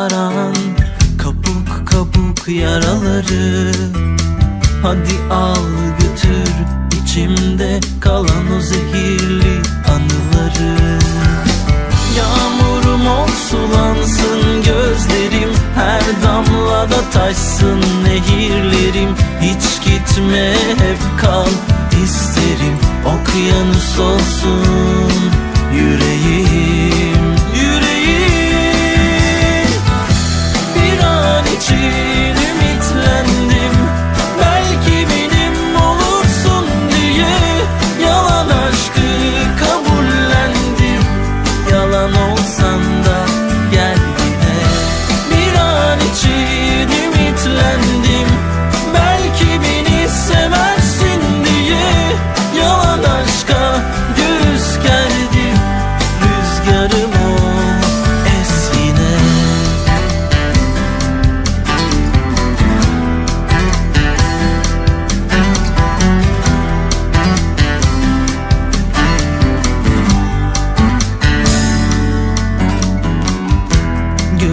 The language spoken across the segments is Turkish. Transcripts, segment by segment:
Saran Kabuk kabuk yaraları. Hadi al götür içimde kalan o zehirli anıları. Yağmurum ol sulansın gözlerim. Her damlada taşsın nehirlerim. Hiç gitme hep kal isterim. Okyanus olsun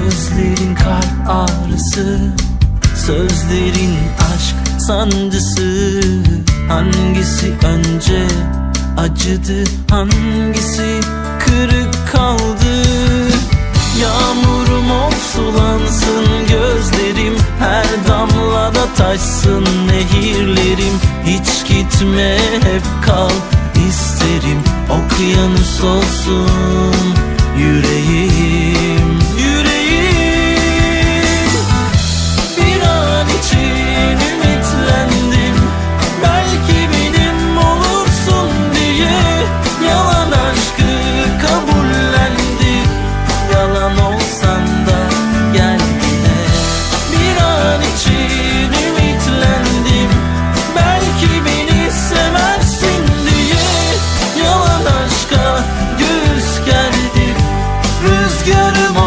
Gözlerin kalp ağrısı Sözlerin aşk sancısı. Hangisi önce acıdı Hangisi kırık kaldı? Yağmurum ol sulansın gözlerim Her damlada taşsın. Nehirlerim Hiç gitme hep kal isterim. Okyanus olsun yüreğim rüzgarım